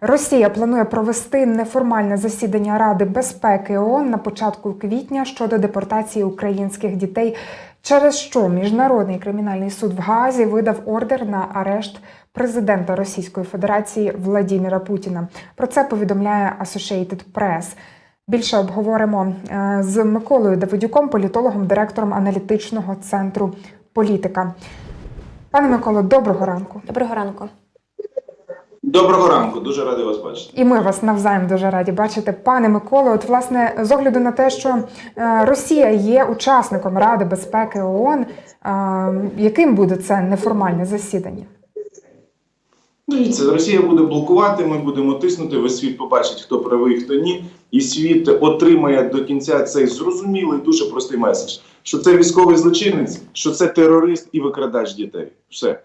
Росія планує провести неформальне засідання Ради безпеки ООН на початку квітня щодо депортації українських дітей, через що Міжнародний кримінальний суд в Гаазі видав ордер на арешт президента Російської Федерації Владіміра Путіна. Про це повідомляє Associated Press. Більше обговоримо е, з Миколою Давидюком, політологом, директором аналітичного центру політика. Пане Миколо, доброго ранку. Доброго ранку. Доброго ранку, дуже радий вас бачити. І ми вас навзаєм дуже раді бачити, пане Миколо. От власне з огляду на те, що е, Росія є учасником Ради безпеки ООН, е, яким буде це неформальне засідання? Дивіться, Росія буде блокувати, ми будемо тиснути. Весь світ побачить, хто правий, хто ні. І світ отримає до кінця цей зрозумілий, дуже простий меседж: що це військовий злочинець, що це терорист і викрадач дітей. Все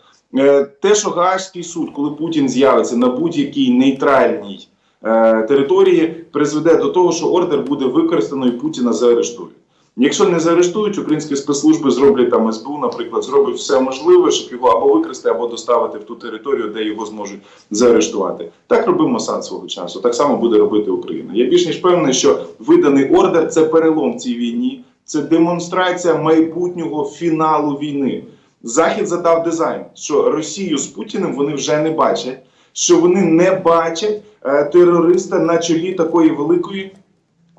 те, що Гаазький суд, коли Путін з'явиться на будь-якій нейтральній е, території, призведе до того, що ордер буде використано і Путіна заарештують. Якщо не заарештують, українські спецслужби зроблять там СБУ, наприклад, зроблять все можливе, щоб його або викрасти, або доставити в ту територію, де його зможуть заарештувати. Так робив Масад свого часу. Так само буде робити Україна. Я більш ніж певний, що виданий ордер це перелом цій війні, це демонстрація майбутнього фіналу війни. Захід задав дизайн, що Росію з Путіним вони вже не бачать, що вони не бачать е, терориста на чолі такої великої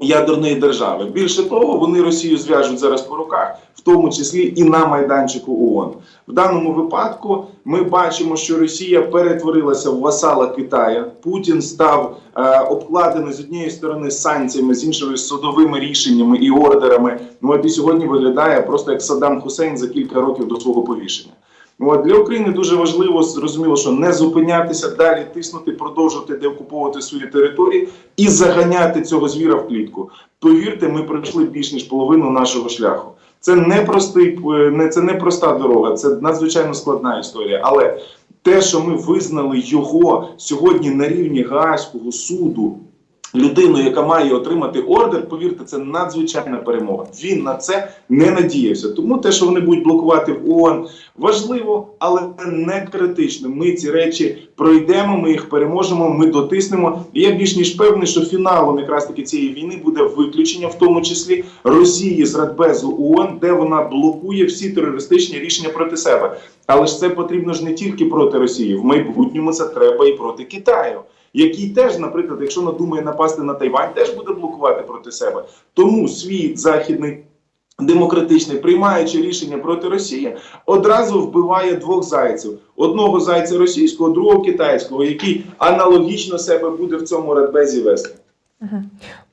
ядерної держави. Більше того, вони Росію зв'яжуть зараз по руках, в тому числі і на майданчику ООН. В даному випадку ми бачимо, що Росія перетворилася в васала Китая. Путін став е, обкладений з однієї сторони санкціями, з іншої судовими рішеннями і ордерами. Ну і сьогодні виглядає просто як Саддам Хусейн за кілька років до свого повішення. От для України дуже важливо зрозуміло, що не зупинятися, далі тиснути, продовжувати деокуповувати свої території і заганяти цього звіра в клітку. Повірте, ми пройшли більш ніж половину нашого шляху. Це не простий, е, не це не проста дорога, це надзвичайно складна історія. Але те, що ми визнали його сьогодні на рівні Гаазького суду. Людину, яка має отримати ордер, повірте, це надзвичайна перемога. Він на це не надіявся. Тому те, що вони будуть блокувати в ООН, важливо, але не критично. Ми ці речі пройдемо, ми їх переможемо, ми дотиснемо. І я більш ніж певний, що фіналом якраз таки цієї війни буде виключення, в тому числі Росії з Радбезу ООН, де вона блокує всі терористичні рішення проти себе. Але ж це потрібно ж не тільки проти Росії. В майбутньому це треба і проти Китаю який теж, наприклад, якщо надумає напасти на Тайвань, теж буде блокувати проти себе. Тому світ західний. Демократичний, приймаючи рішення проти Росії, одразу вбиває двох зайців: одного зайця російського, другого китайського, який аналогічно себе буде в цьому радбезі вести.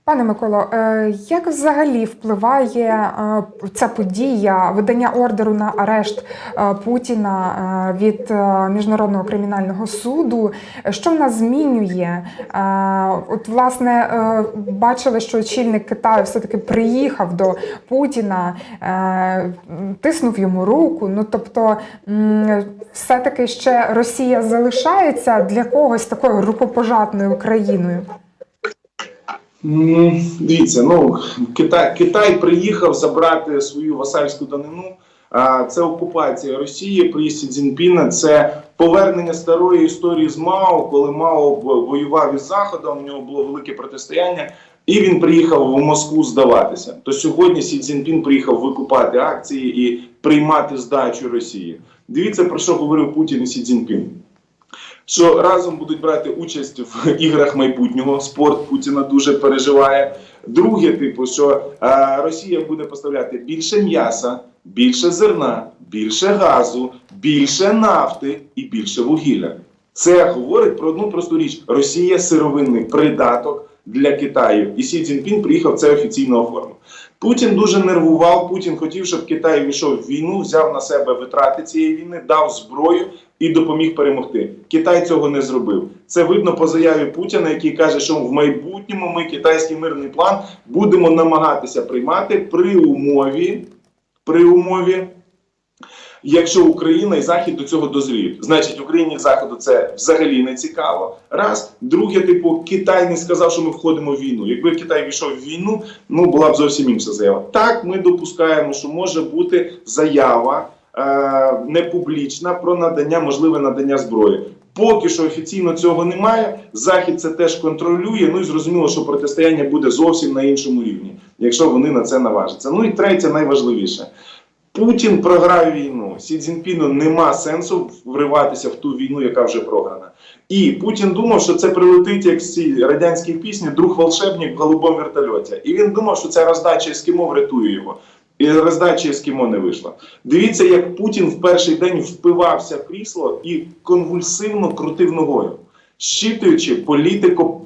Пане Миколо, е, як взагалі впливає е, ця подія видання ордеру на арешт е, Путіна від міжнародного кримінального суду? Що вона змінює? От, власне, бачили, що очільник Китаю все-таки приїхав до Путіна, тиснув йому руку. Ну тобто, все-таки ще Росія залишається для когось такою рукопожатною країною. Дивіться, ну Китай Китай приїхав забрати свою васальську данину. А це окупація Росії при Сі Цзіньпіна, Це повернення старої історії з Мао, коли Мао воював із Заходом. У нього було велике протистояння, і він приїхав в Москву здаватися. То сьогодні Сі Цзіньпін приїхав викупати акції і приймати здачу Росії. Дивіться про що говорив Путін і Сі Цзіньпін що разом будуть брати участь в іграх майбутнього. Спорт Путіна дуже переживає. Друге, типу, що е, Росія буде поставляти більше м'яса, більше зерна, більше газу, більше нафти і більше вугілля. Це говорить про одну просту річ: Росія сировинний придаток для Китаю. І Сі Цзіньпін приїхав це офіційно оформив. Путін дуже нервував. Путін хотів, щоб Китай війшов в війну, взяв на себе витрати цієї війни, дав зброю і допоміг перемогти. Китай цього не зробив. Це видно по заяві Путіна, який каже, що в майбутньому ми китайський мирний план будемо намагатися приймати при умові, при умові. Якщо Україна і Захід до цього дозріють, значить Україні і Заходу це взагалі не цікаво. Раз друге, типу, Китай не сказав, що ми входимо в війну. Якби Китай війшов в війну, ну була б зовсім інша заява. Так, ми допускаємо, що може бути заява е, не публічна про надання, можливе надання зброї. Поки що офіційно цього немає. Захід це теж контролює. Ну і зрозуміло, що протистояння буде зовсім на іншому рівні, якщо вони на це наважаться. Ну і третє, найважливіше. Путін програв війну. Сі Цзіньпіну нема сенсу вриватися в ту війну, яка вже програна. І Путін думав, що це прилетить як з цій радянській пісні Друг волшебник в голубому вертольоті. І він думав, що ця роздача ескімо врятує його. І роздача ескімо не вийшла. Дивіться, як Путін в перший день впивався в крісло і конвульсивно крутив ногою, щитуючи політико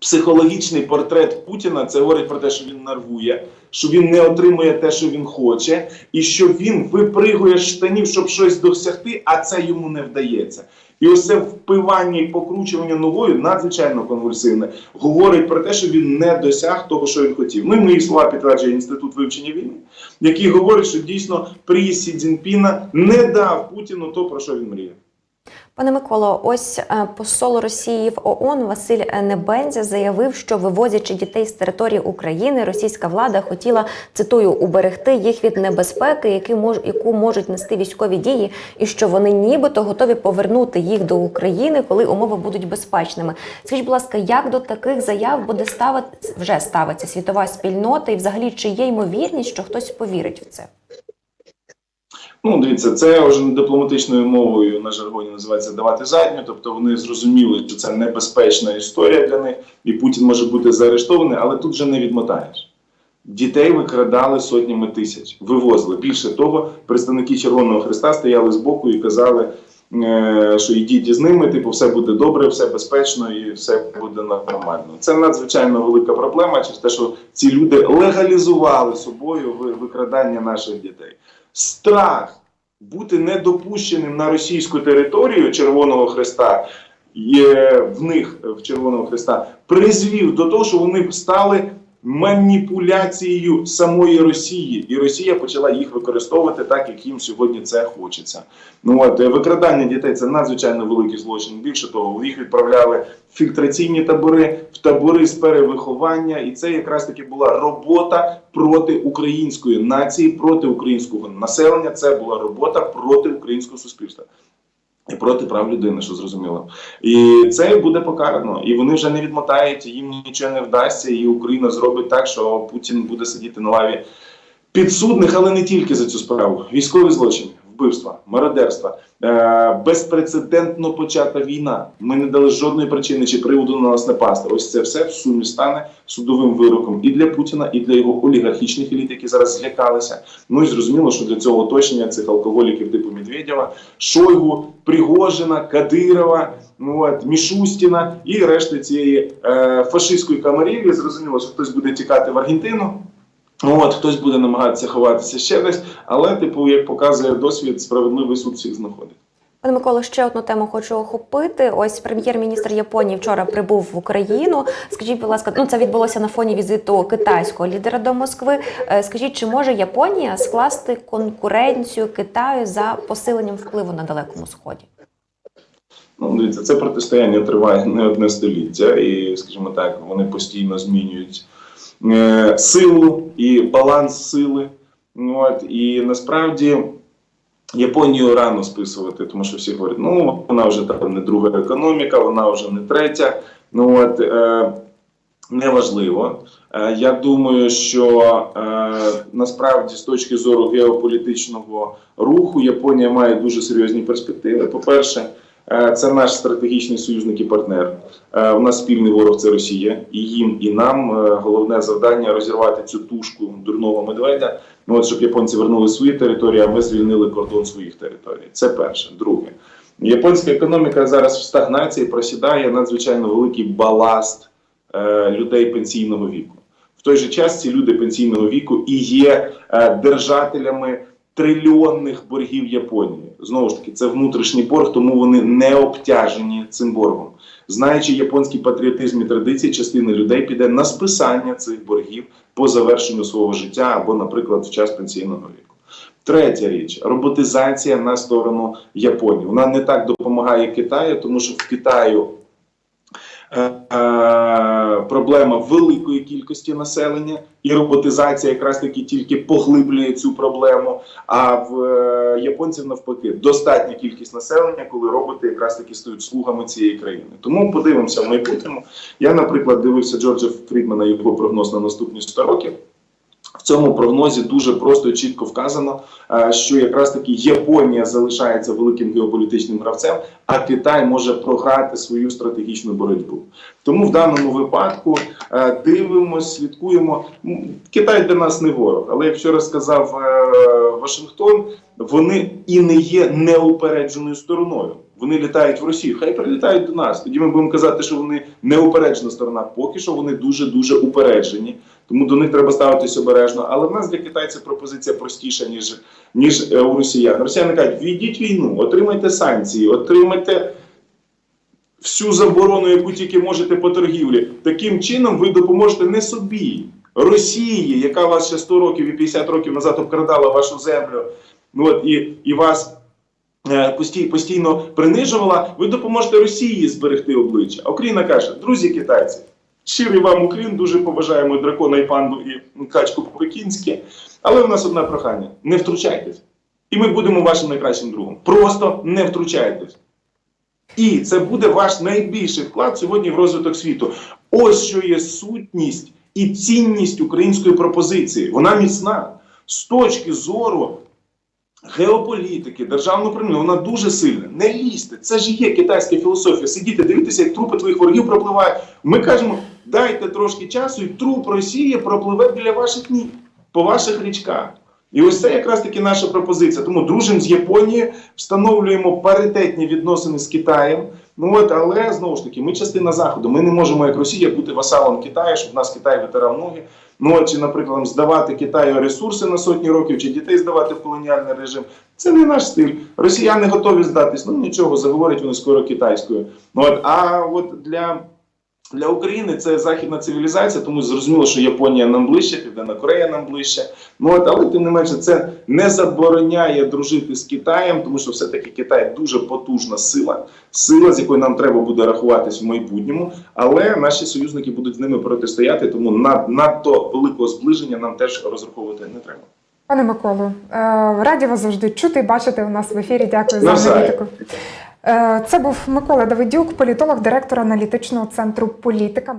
психологічний портрет Путіна, це говорить про те, що він нервує, що він не отримує те, що він хоче, і що він випригує штанів, щоб щось досягти, а це йому не вдається. І ось це впивання і покручування ногою надзвичайно конвульсивне, говорить про те, що він не досяг того, що він хотів. Ну і мої слова підтверджує інститут вивчення війни, який говорить, що дійсно приїзд Сі Цзіньпіна не дав Путіну то, про що він мріяв. Пане Миколо, ось е, посол Росії в ООН Василь Небензя заявив, що вивозячи дітей з території України, російська влада хотіла цитую уберегти їх від небезпеки, які мож, яку можуть нести військові дії, і що вони нібито готові повернути їх до України, коли умови будуть безпечними. Скажіть, будь ласка, як до таких заяв буде ставити вже ставиться світова спільнота, і взагалі чи є ймовірність, що хтось повірить в це? Ну, дивіться, це вже дипломатичною мовою на жаргоні називається давати задню. Тобто вони зрозуміли, що це небезпечна історія для них, і Путін може бути заарештований, але тут вже не відмотаєш. Дітей викрадали сотнями тисяч, вивозили. Більше того, представники Червоного Христа стояли збоку і казали, е, що йдіть із ними, типу, все буде добре, все безпечно і все буде нормально. Це надзвичайно велика проблема через те, що ці люди легалізували собою викрадання наших дітей. Страх бути недопущеним на російську територію Червоного Христа є в них в Червоного Христа призвів до того, що вони стали маніпуляцією самої Росії, і Росія почала їх використовувати так, як їм сьогодні це хочеться. Ну от е, викрадання дітей це надзвичайно великий злочин. Більше того, їх відправляли в фільтраційні табори, в табори з перевиховання, і це якраз таки була робота проти української нації, проти українського населення. Це була робота проти українського суспільства. І проти прав людини, що зрозуміло, і це буде покарано, і вони вже не відмотають, їм нічого не вдасться, і Україна зробить так, що Путін буде сидіти на лаві підсудних, але не тільки за цю справу. Військові злочини, вбивства, мародерства, е- безпрецедентно почата війна. Ми не дали жодної причини чи приводу на нас напасти. Ось це все в сумі стане судовим вироком і для Путіна, і для його олігархічних еліт, які зараз злякалися. Ну і зрозуміло, що для цього оточення цих алкоголіків типу Медведєва, Шойгу, Пригожина, Кадирова, ну от Мішустіна і решти цієї е, фашистської камарілі. Зрозуміло, що хтось буде тікати в Аргентину. Ну, От хтось буде намагатися ховатися ще десь, але, типу, як показує досвід, справедливий суд всіх знаходить. Пане Миколо, ще одну тему хочу охопити. Ось прем'єр-міністр Японії вчора прибув в Україну. Скажіть, будь ласка, ну це відбулося на фоні візиту китайського лідера до Москви. Е, Скажіть, чи може Японія скласти конкуренцію Китаю за посиленням впливу на далекому сході? Ну, дивіться, це протистояння триває не одне століття, і, скажімо так, вони постійно змінюють силу і баланс сили. Ну, От, і насправді Японію рано списувати, тому що всі говорять, ну вона вже там не друга економіка, вона вже не третя. Ну от е, неважливо. Е, я думаю, що е, насправді з точки зору геополітичного руху Японія має дуже серйозні перспективи. По-перше, е, це наш стратегічний союзник і партнер. Е, У нас спільний ворог це Росія, і їм, і нам е, головне завдання розірвати цю тушку дурного медведя. Ну от щоб японці вернули свої території, а ми звільнили кордон своїх територій. Це перше. Друге, японська економіка зараз в стагнації просідає надзвичайно великий баласт е, людей пенсійного віку. В той же час ці люди пенсійного віку і є е, держателями трильйонних боргів Японії. Знову ж таки, це внутрішній борг, тому вони не обтяжені цим боргом. Знаючи японський патріотизм і традиції, частина людей піде на списання цих боргів по завершенню свого життя або, наприклад, в час пенсійного віку. Третя річ роботизація на сторону Японії. Вона не так допомагає Китаю, тому що в Китаю проблема великої кількості населення, і роботизація якраз таки тільки поглиблює цю проблему. А в е, японців навпаки достатня кількість населення, коли роботи якраз таки стають слугами цієї країни. Тому подивимося в майбутньому. Я, наприклад, дивився Джорджа Фрідмана його прогноз на наступні 100 років. Цьому прогнозі дуже просто і чітко вказано, е, що якраз таки Японія залишається великим геополітичним гравцем, а Китай може програти свою стратегічну боротьбу. Тому в даному випадку е, дивимося, слідкуємо. Китай для нас не ворог, але як вчора сказав е, Вашингтон, вони і не є неупередженою стороною. Вони літають в Росію, хай прилітають до нас. Тоді ми будемо казати, що вони неупереджена сторона. Поки що вони дуже дуже упереджені. Тому до них треба ставитись обережно. Але в нас для китайців пропозиція простіша, ніж, ніж е, у росіян. Росіяни кажуть, війдіть війну, отримайте санкції, отримайте всю заборону, яку тільки можете по торгівлі. Таким чином ви допоможете не собі, Росії, яка вас ще 100 років і 50 років назад обкрадала вашу землю. Ну, от, і, і вас е, постій, постійно принижувала, ви допоможете Росії зберегти обличчя. Україна каже, друзі китайці, щирий вам Уклін, дуже поважаємо дракона і панду і качку по-пекінськи. Але у нас одне прохання: не втручайтесь. І ми будемо вашим найкращим другом. Просто не втручайтесь. І це буде ваш найбільший вклад сьогодні в розвиток світу. Ось що є сутність і цінність української пропозиції. Вона міцна з точки зору геополітики, державну управління, вона дуже сильна. Не лізьте. Це ж є китайська філософія. Сидіти, дивитися, як трупи твоїх ворогів пропливають. Ми кажемо, дайте трошки часу, і труп Росії пропливе біля ваших ніг, по ваших річках. І ось це якраз таки наша пропозиція. Тому дружимо з Японією, встановлюємо паритетні відносини з Китаєм. Ну от, але знову ж таки, ми частина заходу. Ми не можемо, як Росія, бути васалом Китаю, щоб нас Китай витирав ноги. Ну от, чи, наприклад, здавати Китаю ресурси на сотні років, чи дітей здавати в колоніальний режим. Це не наш стиль. Росіяни готові здатись. Ну нічого, заговорять вони скоро китайською. Ну от, а от для. Для України це західна цивілізація, тому зрозуміло, що Японія нам ближче, Південна Корея нам ближче. Ну от, але тим не менше, це не забороняє дружити з Китаєм, тому що все-таки Китай дуже потужна сила, сила, з якою нам треба буде рахуватись в майбутньому. Але наші союзники будуть з ними протистояти, тому над, надто великого зближення нам теж розраховувати не треба. Пане Миколу, е, раді вас завжди чути і бачити у нас в ефірі. Дякую за аналітику. Е, Це був Микола Давидюк, політолог, директор аналітичного центру політика.